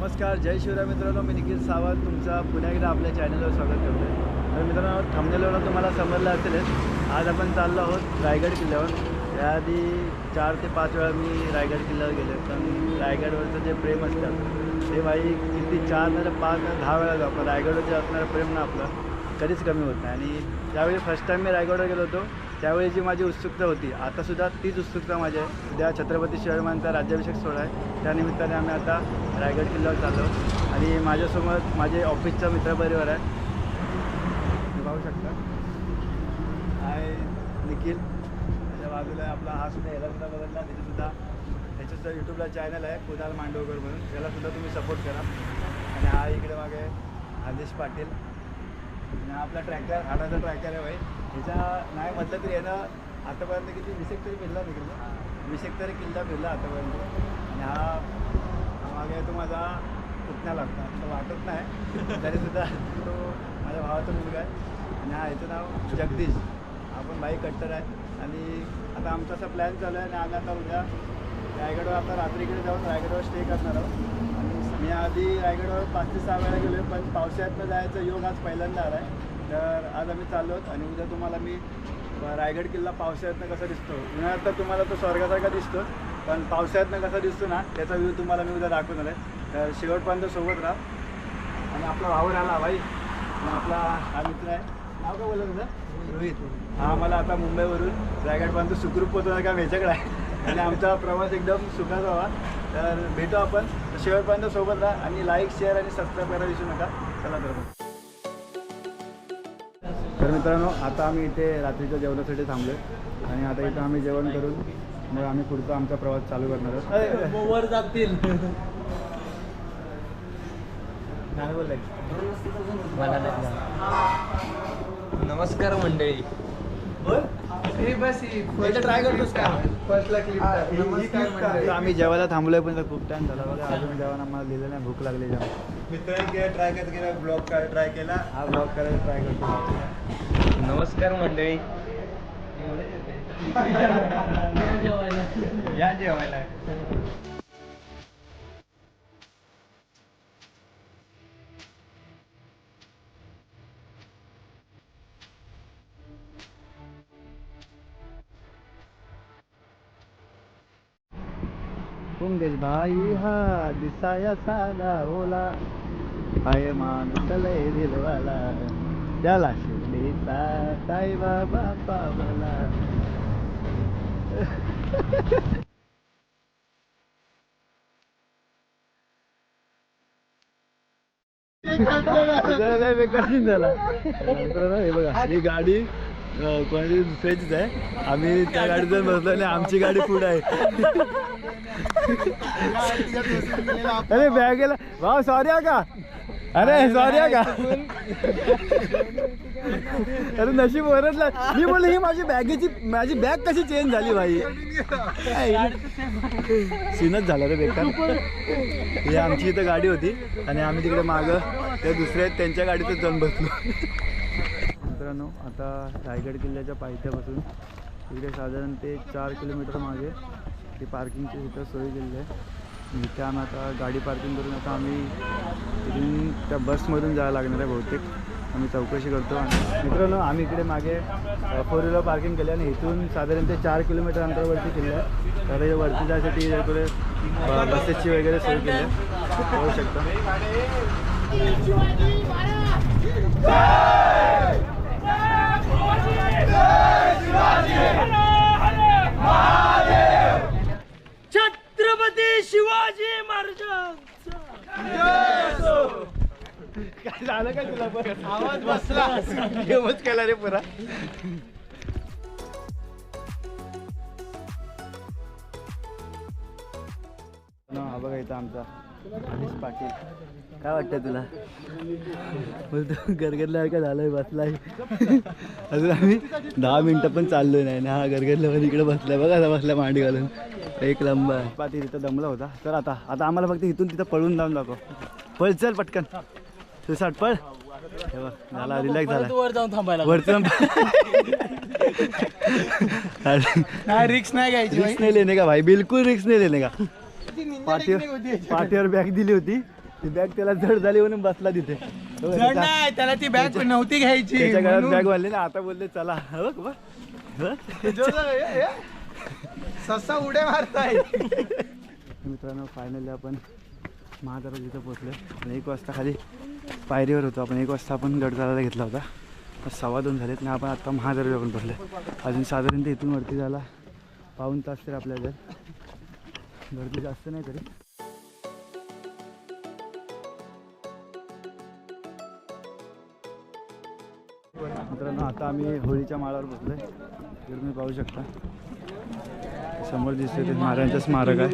नमस्कार जय शिवराय मित्रांनो मी निखिल सावंत तुमचा पुन्हा एकदा आपल्या चॅनलवर स्वागत करतो आहे तर मित्रांनो थांबलेलं तुम्हाला समजलं असेलच आज आपण चाललो आहोत रायगड किल्ल्यावर. याआधी चार ते पाच वेळा मी रायगड किल्ल्यावर गेलो. पण रायगडवरचं जे प्रेम असतं ते बाई किती चार नाही पाच नाही दहा वेळा जाऊ. पण रायगडवर जे असणारं प्रेम ना आपलं कधीच कमी होत नाही. आणि त्यावेळी फर्स्ट टाईम मी रायगडवर गेलो होतो त्यावेळी जी माझी उत्सुकता होती आतासुद्धा तीच उत्सुकता माझी आहे. उद्या छत्रपती शिवाजी महाराजांचा राज्याभिषेक सोहळा आहे. त्यानिमित्ताने आम्ही आता रायगड किल्ल्यावर चाललो. आणि माझ्यासोबत माझे ऑफिसचा मित्रपरिवार आहे. तुम्ही पाहू शकता. हाय निखिल. त्याच्या बाजूला आपला हा सुद्धा याला सुद्धा बघितला. तिथे सुद्धा यूट्यूबला चॅनल आहे कुणाल मांडवकर म्हणून. त्यालासुद्धा तुम्ही सपोर्ट करा. आणि हा इकडे मागे आदेश पाटील. आपला ट्रॅकर हाडाचा ट्रॅकर आहे भाई. ह्याच्या नाही म्हटलं तरी यानं आतापर्यंत किती वीसेक तरी फिरला तिकडे वीसेक तरी किल्ला फिरला आतापर्यंत. आणि हा मागे तो माझा पुतण्या लागतो असं वाटत नाही. तरीसुद्धा तो माझ्या भावाचा मुलगा आहे. आणि हा याचं नाव जगदीश. आपण बाईक बाई कट्टर आहे. आणि आता आमचा असा प्लॅन चालू आहे. आणि आम्ही आता उद्या रायगडवर आता रात्रीकडे जाऊन रायगडवर स्टे करणार आहोत. आणि आधी रायगडवर पाच ते सहा वेळा गेलो पण पावसाळ्यातनं जायचा योग आज पहिल्यांदा आला आहे तर आज आम्ही चाललो आहोत आणि उद्या तुम्हाला मी रायगड किल्ला पावसाळ्यातनं कसा दिसतो? उन्हाळ्यात तर तुम्हाला तो स्वर्गासारखा दिसतो पण पावसाळ्यातनं कसा दिसतो ना त्याचा व्ह्यू तुम्हाला मी उद्या दाखवणार आहे. तर शेवटपर्यंत सोबत राहा. आणि आपला भाऊ राहिला भाई आपला हा मित्र आहे. नाव काय बोलत तुझं? रोहित. हा मला आता मुंबईवरून रायगडपर्यंत सुखरूप पोहोचवणार का वेच्याकडे आहे आणि आमचा प्रवास एकदम सुखाचा व्हावा तर भेटू आपण. शेवटपर्यंत सोबत राहा आणि लाईक शेअर आणि सबस्क्राईब करायला विसरू नका. चला तर मग. तर मित्रांनो आता आम्ही इथे रात्रीच्या जेवणासाठी थांबलो आणि आता इथं आम्ही जेवण करून मग आम्ही पुढचा आमचा प्रवास चालू करणार आहोत. वर जातील. नमस्कार मंडळी. आम्ही जेवायला थांबलोय पण खूप टाइम झाला. बघा अजून जेवण आम्हाला दिलं नाही. भूक लागली जाम मित्रांनी ट्राय करत केला ब्लॉग ट्राय केला. हा ब्लॉग करायला ट्राय करतो. नमस्कार मंडळी. या जेवायला. पुंगेश भाई हा दिसाया साला ओला. हाय माणूस लय दिलवाला. त्याला शिवलीचा साई बाबा पावला. झाला. हे बघा ही गाडी कोणाची दुसऱ्याचीच आहे. आम्ही त्या गाडीत जाऊन बसलो आणि आमची गाडी पुढे आहे. अरे बॅगेला भाऊ सॉरी का? अरे सॉरी का? अरे नशीब वरतला मी बोललो ही माझी बॅगेची माझी बॅग कशी चेंज झाली भाई? सीनच झाला रे बेकार. ही आमची इथं गाडी होती आणि आम्ही तिकडे मागं त्या दुसऱ्या आहेत त्यांच्या गाडीतच जाऊन बसलो. मित्रांनो आता रायगड किल्ल्याच्या पायथ्यापासून. इकडे साधारण ते चार किलोमीटर मागे. ती पार्किंगची इथं सोय केलेली आहे. इथे आम्ही आता गाडी पार्किंग करून आता आम्ही तिथून त्या बसमधून जायला लागणार आहे बहुतेक. आम्ही चौकशी करतो. आणि मित्रांनो आम्ही इकडे मागे फोर व्हीलर पार्किंग केली आणि इथून साधारण ते चार किलोमीटर अंतरावरती केलं आहे. तर हे वरती जायसाठी इकडे बसेसची वगैरे सोय केली आहे. होऊ शकता छत्रपती शिवाजी महाराजांचा. काय झालं का तुला पण आवाज बसला. गेमच केला रे पुरा. हा बघा इथं आमचा अनिश पाटील. काय वाटतं तुला? बोलतो का झालंय बसलाय. अजून आम्ही दहा मिनिटं पण चाललो नाही ना. हा गरगरला पण इकडे बसलाय. बघा आता बसलाय मांडी घालून. एक लंबा. पाटील तिथं दमला होता. तर आता आता आम्हाला फक्त इथून तिथं पळून जाऊन दाखव. पळ चल पटकन. तू साठ पळ. झाला रिलॅक्स झाला. वर जाऊन थांबायला नाही रिक्स नाही घ्यायची रिक्स नाही लेने का भाई? बिलकुल रिक्स नाही लेने का? पाठीवर पाठीवर बॅग दिली होती. ती बॅग त्याला जड झाली म्हणून बसला तिथे. जड त्याच्या- नाही त्याला ती बॅग नव्हती घ्यायची. बॅग वाढली ना आता बोलले चला हो बघ बघ. ससा उड्या मारताय. मित्रांनो फायनली आपण महादारात तिथं पोचलो आणि एक वाजता खाली पायरीवर होतो. आपण एक वाजता आपण गड घेतला होता. सव्वा दोन झालेत आणि आपण आत्ता महादारावर आपण पोचलो अजून साधारणतः इथून वरती झाला पाऊन तास तरी आपल्या जर गर्दी जास्त नाही तरी. मित्रांनो आता आम्ही होळीच्या माळावर पोचलोय तर तुम्ही पाहू शकता. समोर दिसते ते महाराजांचं स्मारक आहे.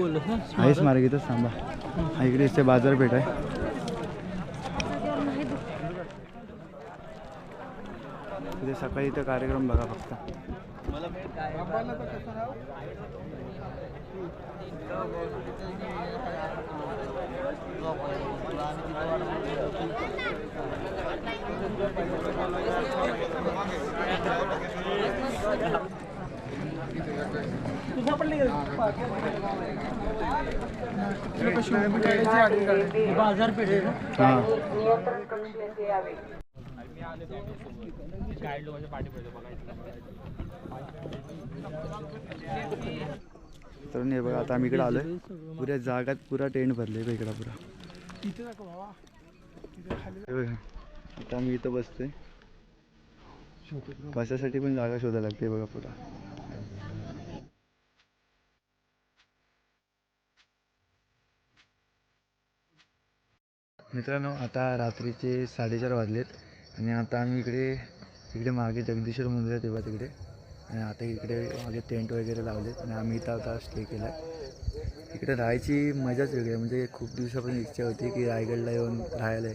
आहे स्मारक इथंच थांबा. हा इकडे दिसते बाजारपेठ आहे. तिथे सकाळी इथं कार्यक्रम बघा फक्त. बाजारपेठ तर नाही बघा आता आम्ही इकडे आलोय. पुऱ्या जागात पुरा टेंट भरले इकडा पुरा. बघा आता आम्ही इथं बसतोय. बसायसाठी पण जागा शोधायला लागते बघा पुरा. मित्रांनो आता रात्रीचे साडेचार वाजलेत आणि आता आम्ही इकडे इकडे मागे जगदीश्वर मंदिर आहे तेव्हा तिकडे. आणि आता इकडे मागे टेंट वगैरे लावलेत आणि आम्ही इथं आता स्टे केला इकडे राहायची मजाच वेगळी आहे. म्हणजे खूप दिवसापासून इच्छा होती की रायगडला येऊन राहायला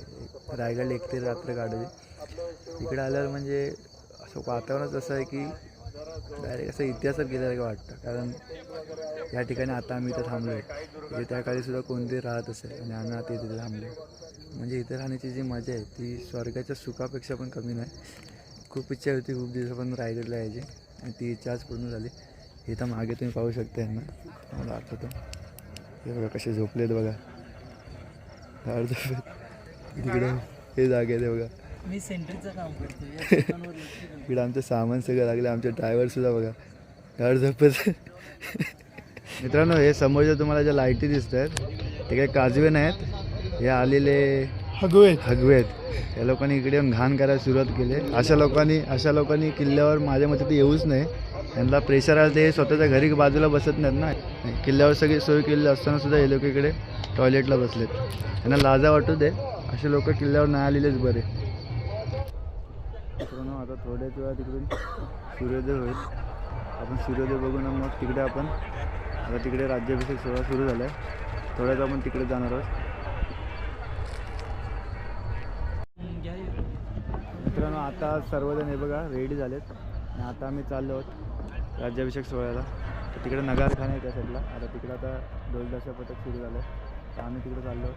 रायगडला एक ते रात्र काढावी. इकडे आल्यावर म्हणजे असं वातावरणच असं आहे की डायरेक्ट असं इतिहासात गेल्यासारखं वाटतं. कारण या ठिकाणी आता आम्ही इथं थांबलो आहे म्हणजे त्या काळी सुद्धा कोणते राहत असेल आणि आम्ही आता इथे थांबलो म्हणजे इथे राहण्याची जी मजा आहे ती स्वर्गाच्या सुखापेक्षा पण कमी नाही. खूप इच्छा होती खूप दिवसापासून रायगडला यायची आणि ती इच्छा आज पूर्ण झाली. इथं मागे तुम्ही पाहू शकता यांना. मला आठवतं. हे बघा कसे झोपलेत बघा. तिकडे हे जागे ते बघा. मी सेंटरचं काम करतो इकडे आमचं सामान सगळं लागलं. आमचे ड्रायव्हर सुद्धा बघा. घर झोपत मित्रांनो हे समोरच्या तुम्हाला ज्या लाईटी दिसत आहेत ते काही काजवे नाहीत. हे आलेले हगवे हगवे आहेत या लोकांनी इकडे येऊन घाण करायला सुरुवात केली. अशा लोकांनी अशा लोकांनी किल्ल्यावर माझ्या मते ते येऊच नाही. यांना प्रेशर आलं ते स्वतःच्या घरी बाजूला बसत नाहीत ना. किल्ल्यावर सगळी सोय केलेली असताना सुद्धा हे लोक इकडे टॉयलेटला बसलेत. त्यांना लाजा वाटू दे. असे लोक किल्ल्यावर नाही आलेलेच बरे. मित्रांनो आता थोड्याच वेळा तिकडून सूर्योदय होईल. आपण सूर्योदय बघून मग तिकडे आपण आता तिकडे राज्याभिषेक सोहळा सुरू झाला आहे थोड्याच आपण तिकडे जाणार आहोत मित्रांनो आता सर्वजण हे बघा रेडी झालेत. आणि आता आम्ही चाललो आहोत राज्याभिषेक सोहळ्याला. तर तिकडे नगारखाना आहे त्या साईडला आता तिकडं आता ढोलदाशा पथक सुरू झालं तर आम्ही तिकडे चाललो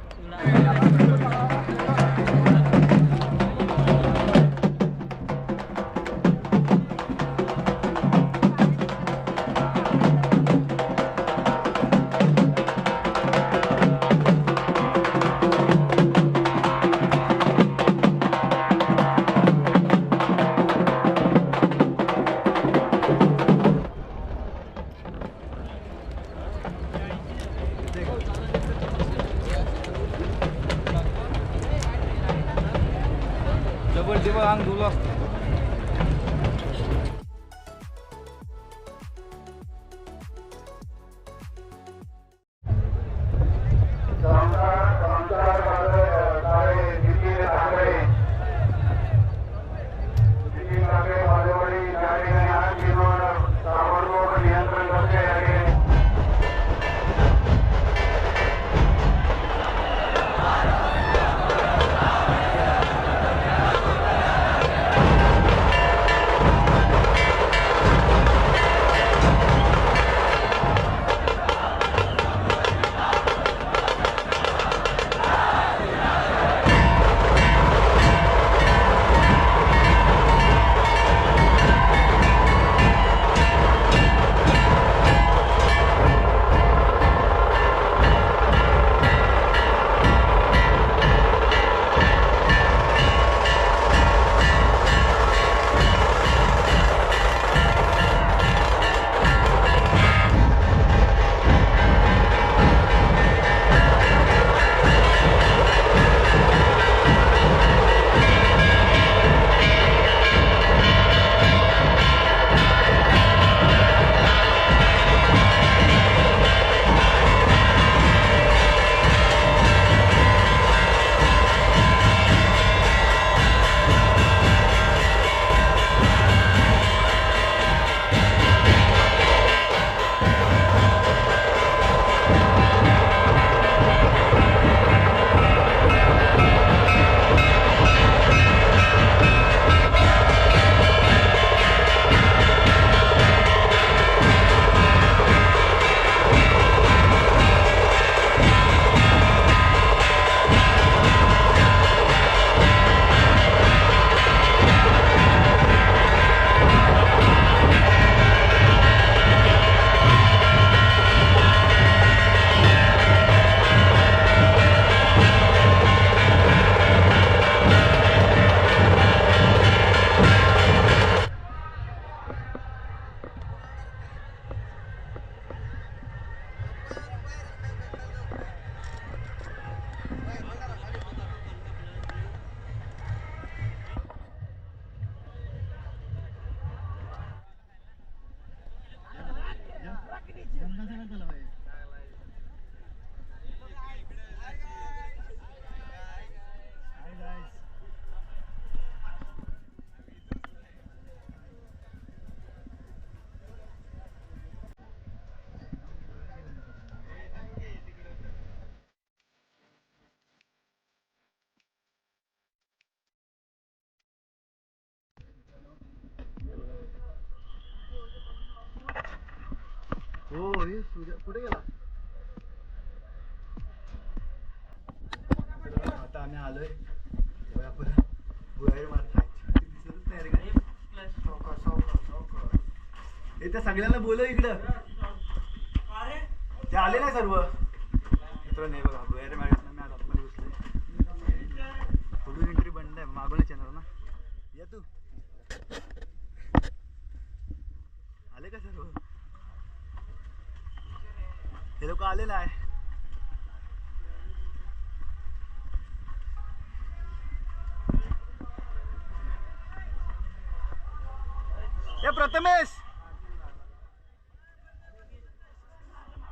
हो हे सूर्य कुठे गेला? आता आम्ही आलोय. तेव्हा आपण बुयारी मारत आहे दिसतच नाही रे काही. हे त्या सगळ्यांना बोलव इकडं. ते आले ना सर्व. मित्र नाही बघा बुयारी मारत मी आता आतमध्ये एंट्री बंद आहे मागूनच येणार ना. या तू. आले का सर्व? हे लोक आलेलं आहे. ए प्रथमेश!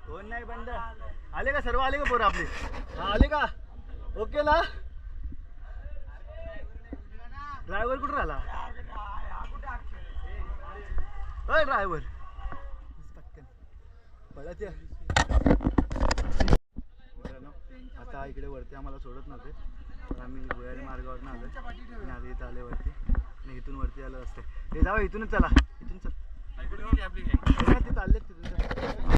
कोण नाही बंद. आले का सर्व? आले का पोरं आपले? हा आले का? ओके ना? ड्रायव्हर कुठं राहिला? अय ड्रायव्हर. पटकन पळत या मित्रांनो, आता इकडे वरती आम्हाला सोडत नव्हते. तर आम्ही भुयारी मार्गावरनं आलो आणि आता इथं आले वरती. आणि इथून वरती आलं असते. हे जाऊ इथूनच चला. इथून चल. ते चाललेत तिथून.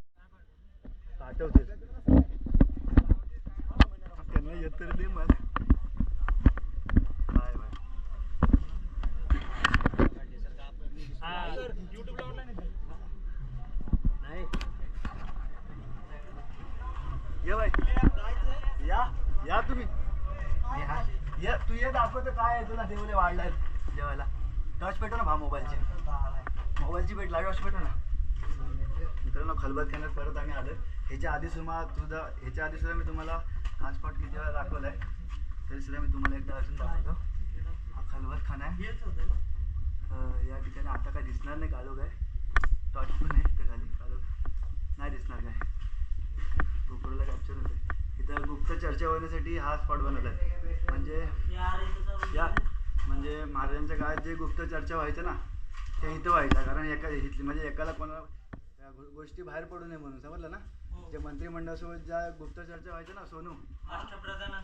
पाठवते त्यांना येत तरी दे मला बाय बाय नाही ये बाय या या तुम्ही या. या तू ये दाखवतो काय आहे तुला देवले वाढलाय जेवायला. टॉर्च पेटो ना भा मोबाईलची. मोबाईलची भेटला टॉर्च पेटो ना. मित्रांनो खलबत खाण्यात परत आम्ही आलो ह्याच्या आधी सुद्धा तुझा ह्याच्या आधी सुद्धा मी तुम्हाला हा स्पॉट किती वेळा दाखवला आहे तरी सुद्धा मी तुम्हाला एकदा अजून दाखवतो. हा खलबत खाना आहे. या ठिकाणी आता काय दिसणार नाही कालो काय टॉर्च पण आहे ते खाली. कालो नाही दिसणार काय? गोपुरला कॅप्चर होते इथं गुप्त चर्चा होण्यासाठी हा स्पॉट बनवला आहे म्हणजे या म्हणजे महाराजांच्या काळात जे गुप्त चर्चा व्हायचं ना ते इथं व्हायचं कारण एका इथली म्हणजे एकाला कोणाला त्या गो- गोष्टी बाहेर पडू नये म्हणून. समजलं ना? जे मंत्रिमंडळासोबत ज्या गुप्त चर्चा व्हायच्या ना सोनू?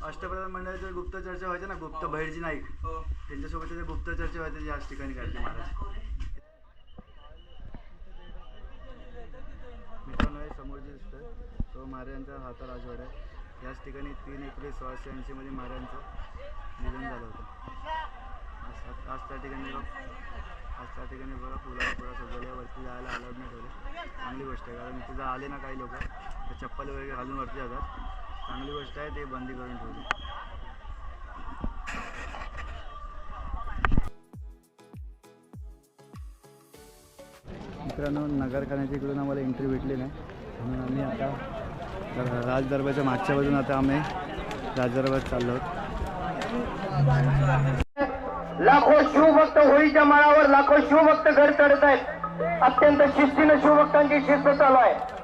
अष्टप्रधान मंडळाच्या गुप्त चर्चा व्हायच्या ना गुप्त बहिर्जी नाईक त्यांच्यासोबत त्या गुप्त चर्चा व्हायच्या याच ठिकाणी काढले महाराज. मित्रांनो हे समोर जे दिसतं तो महाराजांचा हाता राजवाडा आहे. याच ठिकाणी तीन एप्रिल सोळाशे ऐंशीमध्ये महाराजांचं निधन झालं होतं. आज आज त्या ठिकाणी आज त्या ठिकाणी बघा. फुला फुला सजवल्या वरती जायला अलाउड नाही ठेवले चांगली गोष्ट आहे कारण इथे जर आले ना काही लोक तर चप्पल वगैरे घालून वरती जातात चांगली गोष्ट आहे ते बंदी करून ठेवली मित्रांनो नगरखान्याच्या इकडून आम्हाला एंट्री भेटली नाही. म्हणून आम्ही आता तर राजदरबारच्या मागच्या बाजून आता आम्ही राजदरबार चाललो आहोत. लाखो शिवभक्त होळीच्या माळावर लाखो शिवभक्त घर चढत आहेत. अत्यंत शिस्तीनं शिवभक्तांची शिस्त चालू आहे.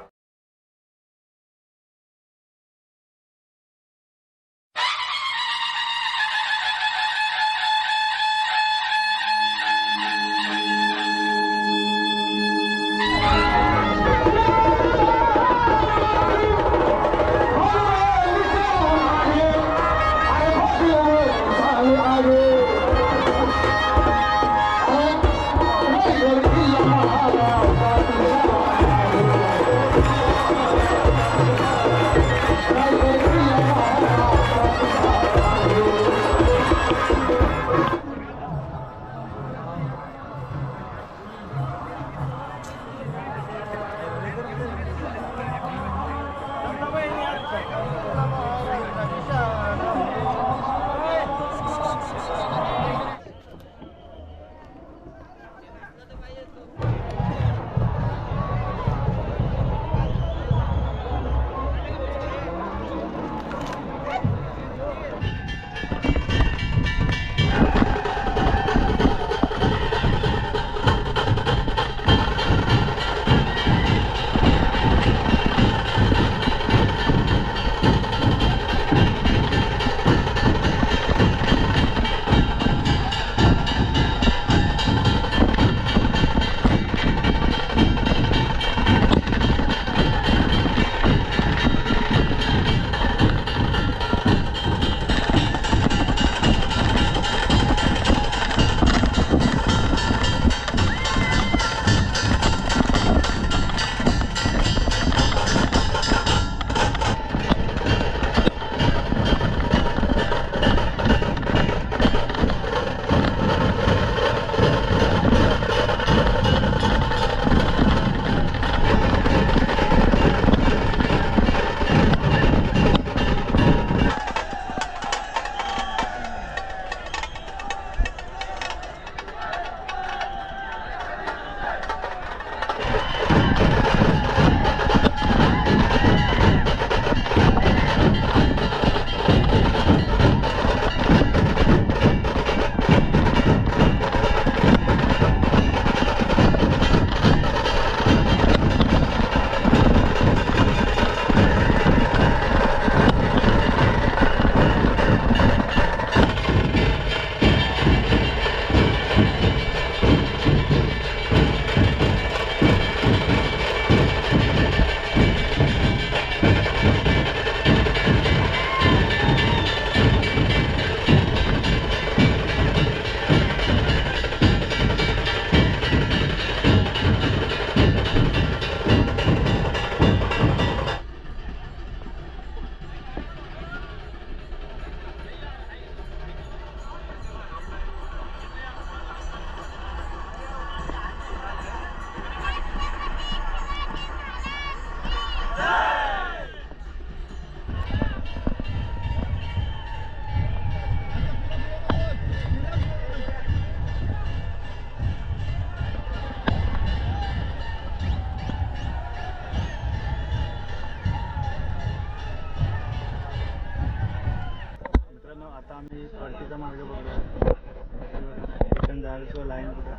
मार्ग बघूया लाईन बघा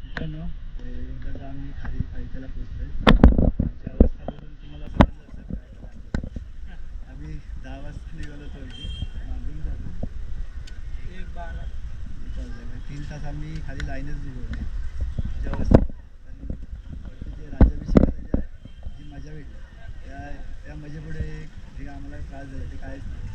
मित्रांनो इकडं आम्ही खाली पायथ्याला पोचलोय आमची अवस्था बघून तुम्हाला समजलं असेल काय करायचं आम्ही दहा वाजता निघालो होतो मागून झालो एक बारा. तीन तास आम्ही खाली लाईनच बिघडली आमची अवस्था जे राज्याभिषेकाला जे आहे जी मजा भेटली त्या त्या मजेपुढे जे आम्हाला त्रास झाला. ते काहीच नाही.